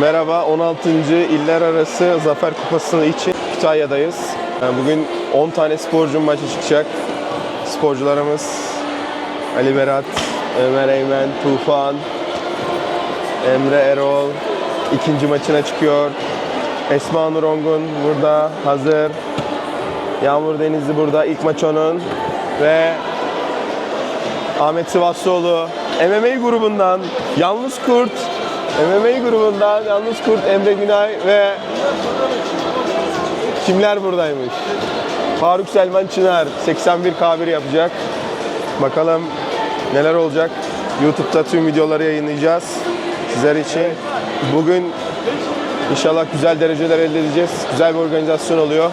Merhaba, 16. İller Arası Zafer Kupası için Kütahya'dayız. Yani Bugün 10 tane sporcu maça çıkacak. Sporcularımız Ali Berat, Ömer Eymen, Tufan, Emre Erol ikinci maçına çıkıyor. Esma Nur Ongun burada hazır. Yağmur Denizli burada ilk maç onun. Ve Ahmet Sivaslıoğlu MMA grubundan Yalnız Kurt MMA grubundan Yalnız Kurt Emre Günay ve kimler buradaymış? Faruk Selman Çınar 81 K1 yapacak. Bakalım neler olacak. YouTube'da tüm videoları yayınlayacağız sizler için. Bugün inşallah güzel dereceler elde edeceğiz. Güzel bir organizasyon oluyor.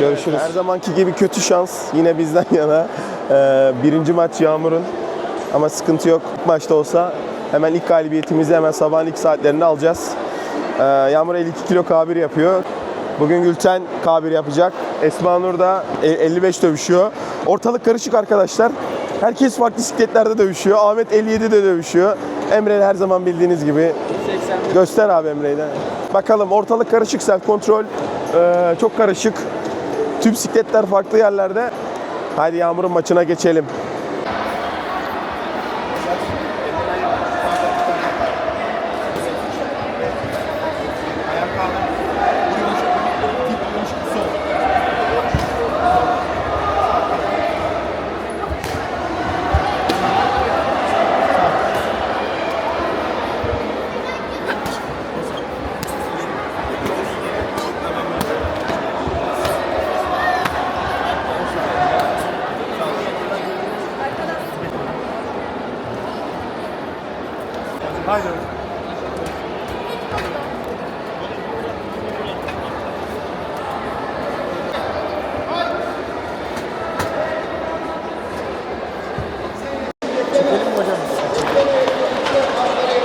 Görüşürüz. Her zamanki gibi kötü şans yine bizden yana. Ee, birinci maç Yağmur'un ama sıkıntı yok. Maçta olsa hemen ilk galibiyetimizi hemen sabahın ilk saatlerinde alacağız. Ee, Yağmur 52 kilo K1 yapıyor. Bugün Gülten K1 yapacak. Esma Nur da e- 55 dövüşüyor. Ortalık karışık arkadaşlar. Herkes farklı bisikletlerde dövüşüyor. Ahmet 57'de dövüşüyor. Emre her zaman bildiğiniz gibi. Göster abi Emre'yi. Bakalım ortalık karışık self kontrol. Ee, çok karışık. Tüm bisikletler farklı yerlerde. Haydi Yağmur'un maçına geçelim.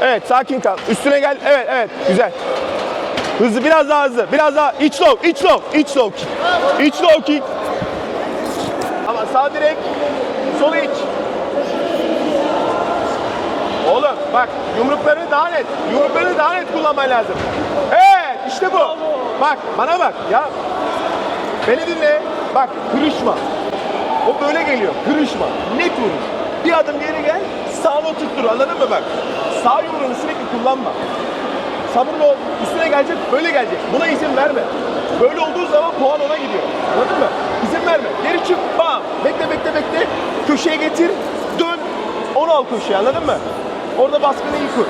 Evet sakin kal. Üstüne gel. Evet evet güzel. Hızlı biraz daha hızlı. Biraz daha iç low, iç low, iç low kick. İç low kick. Ama sağ direkt, sol iç. Oğlum bak yumruklarını daha net, yumruklarını daha net kullanman lazım. Evet işte bu. Bak bana bak ya. Beni dinle. Bak kırışma. O böyle geliyor. Kırışma. Net vuruş. Bir adım geri gel. Sağını oturttur. Anladın mı bak? Sağ yumruğunu sürekli kullanma. Sabırlı ol. Üstüne gelecek. Böyle gelecek. Buna izin verme. Böyle olduğu zaman puan ona gidiyor. Anladın mı? İzin verme. Geri çık. Bam. Bekle bekle bekle. Köşeye getir. Dön. Onu al köşeye. Anladın mı? Orada baskını iyi kur.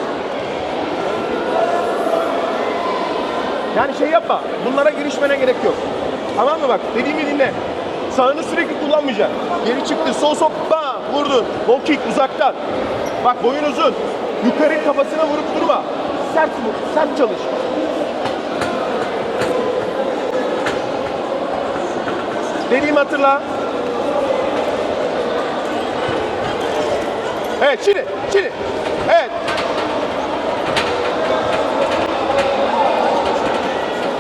Yani şey yapma. Bunlara girişmene gerek yok. Tamam mı bak? Dediğimi dinle. Sağını sürekli kullanmayacaksın. Geri çıktı. Sol sol. Bam. Vurdun. Low kick uzaktan. Bak boyun uzun. Yukarı kafasına vurup durma. Sert vur. Sert çalış. Dediğimi hatırla. Evet şimdi. Şimdi. Evet.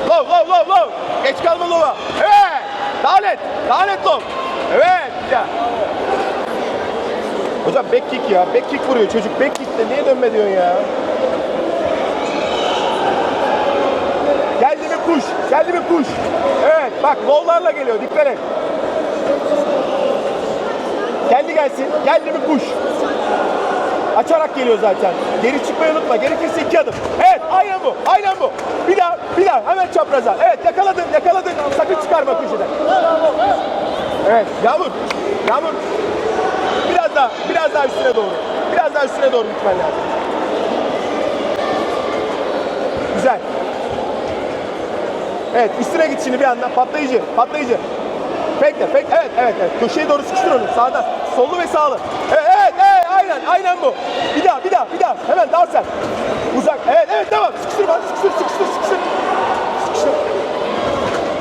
Low, low, low, low. Geç kalma low'a. Evet. Daha net. Daha net low. Evet. Hocam back kick ya. Back kick vuruyor çocuk. Back kick'te niye dönme diyorsun ya? Geldi mi push. Geldi mi push. Evet bak low'larla geliyor. Dikkat et. Geldi gelsin. Geldi mi push. Açarak geliyor zaten. Geri çıkmayı unutma. Gerekirse iki adım. Evet aynen bu. Aynen bu. Bir daha. Bir daha. Hemen çapraza. Evet yakaladın. Yakaladın. Sakın çıkarma köşeden. Evet. Yağmur. Yağmur. Biraz daha. Üstüne doğru. Biraz daha üstüne doğru gitmen lazım. Güzel. Evet üstüne git şimdi bir anda. Patlayıcı. Patlayıcı. Bekle, bekle. Evet, evet, evet. Köşeye doğru sıkıştır onu. Sağdan. Sollu ve sağlı. Evet, evet, evet. Aynen, aynen bu. Bir daha, bir daha, bir daha. Hemen daha sert. Uzak. Evet, evet, tamam. Sıkıştır bak. Sıkıştır, sıkıştır, sıkıştır. Sıkıştır.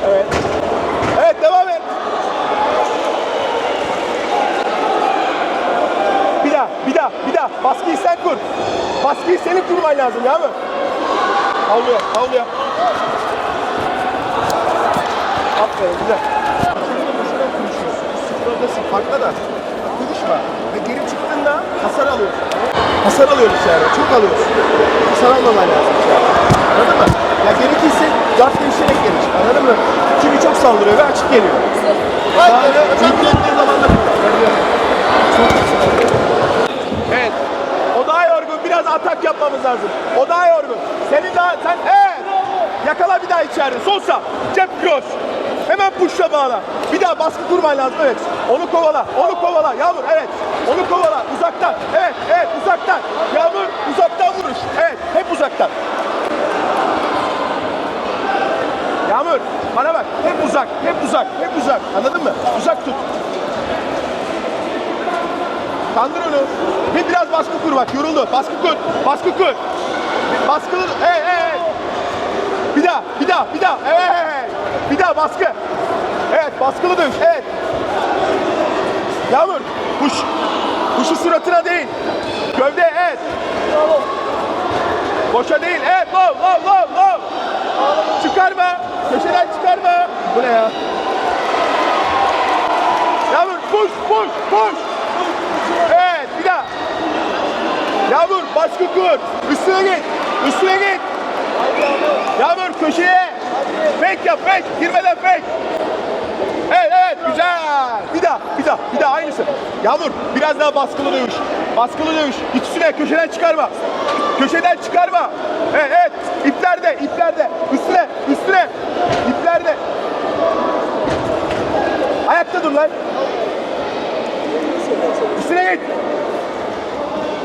Evet. Evet, devam et. Bir daha, daha, daha. Baskıyı sen kur. Baskıyı senin kurman lazım ya mı? Havluya, havluya. Aferin, güzel. Sıfırdasın, farklı da. duruşma. Ve geri çıktığında hasar alıyorsun. Hasar alıyoruz içeride. Çok alıyorsun. Hasar almaman lazım. Anladın mı? Ya gerekirse dart değişerek geri çık. Anladın mı? Çünkü çok saldırıyor ve açık geliyor. Haydi. Yüklendiği Biraz atak yapmamız lazım. O daha yorgun. Senin daha sen evet. Yakala bir daha içeride. Sosa. Cep cross. Hemen pushla bağla. Bir daha baskı kurman lazım. Evet. Onu kovala. Onu kovala. Yağmur. Evet. Onu kovala. Uzaktan. Evet. Evet. Uzaktan. Yağmur. Uzaktan vuruş. Evet. Hep uzaktan. Yağmur. Bana bak. Hep uzak. Hep uzak. Hep uzak. Anladın mı? Uzak tut. Kandır onu. Bir biraz baskı kur bak. Yoruldu. Baskı kur. Baskı kur. Baskılı. Evet, evet. Bir daha, bir daha, bir daha. Evet. Bir daha baskı. Evet, baskılı dövüş. Evet. Yağmur. Kuş. Kuşu suratına değil. Gövde, evet. Boşa değil. Evet, low, low, low, low. Çıkarma. Köşeden çıkarma. Bu ne ya? Yağmur, push, push, push. Evet, bir daha. Yağmur, baskı kur. Üstüne git. Üstüne git. Yağmur köşeye. Fake yap, fake. Girmeden fake. Evet, evet, güzel. Bir daha, bir daha, bir daha aynısı. Yağmur, biraz daha baskılı dövüş. Baskılı dövüş. Üstüne, köşeden çıkarma. Köşeden çıkarma. Evet, evet. İplerde, iplerde. Üstüne, üstüne. İplerde. Ayakta dur lan. Üstüne git.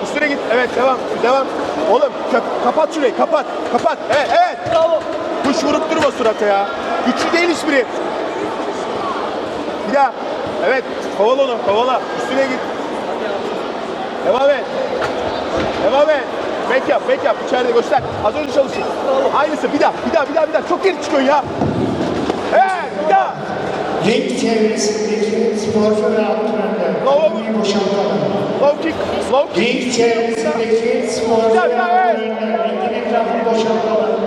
Üstüne git. Evet devam. Devam. Oğlum ka- kapat şurayı. Kapat. Kapat. Evet evet. Bravo. Kuş vurup durma surata ya. Güçlü değil hiçbiri. Bir daha. Evet. Kovala onu. Kovala. Üstüne git. Devam et. Devam et. Back yap. Back yap. İçeride göster. Az önce çalıştın. Aynısı. Bir daha. Bir daha. Bir daha. Bir daha. Çok geri çıkıyorsun ya. Ring çevresindeki sporcu ve antrenörler konuyu boşaltalım. Low kick. Low kick. Ring çevresindeki sporcu ve antrenörler ringin etrafını boşaltalım.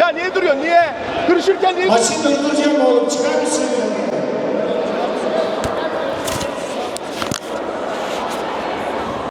Ya niye duruyorsun? Niye? Kırışırken niye Maçı durduracağım oğlum çıkar mısın?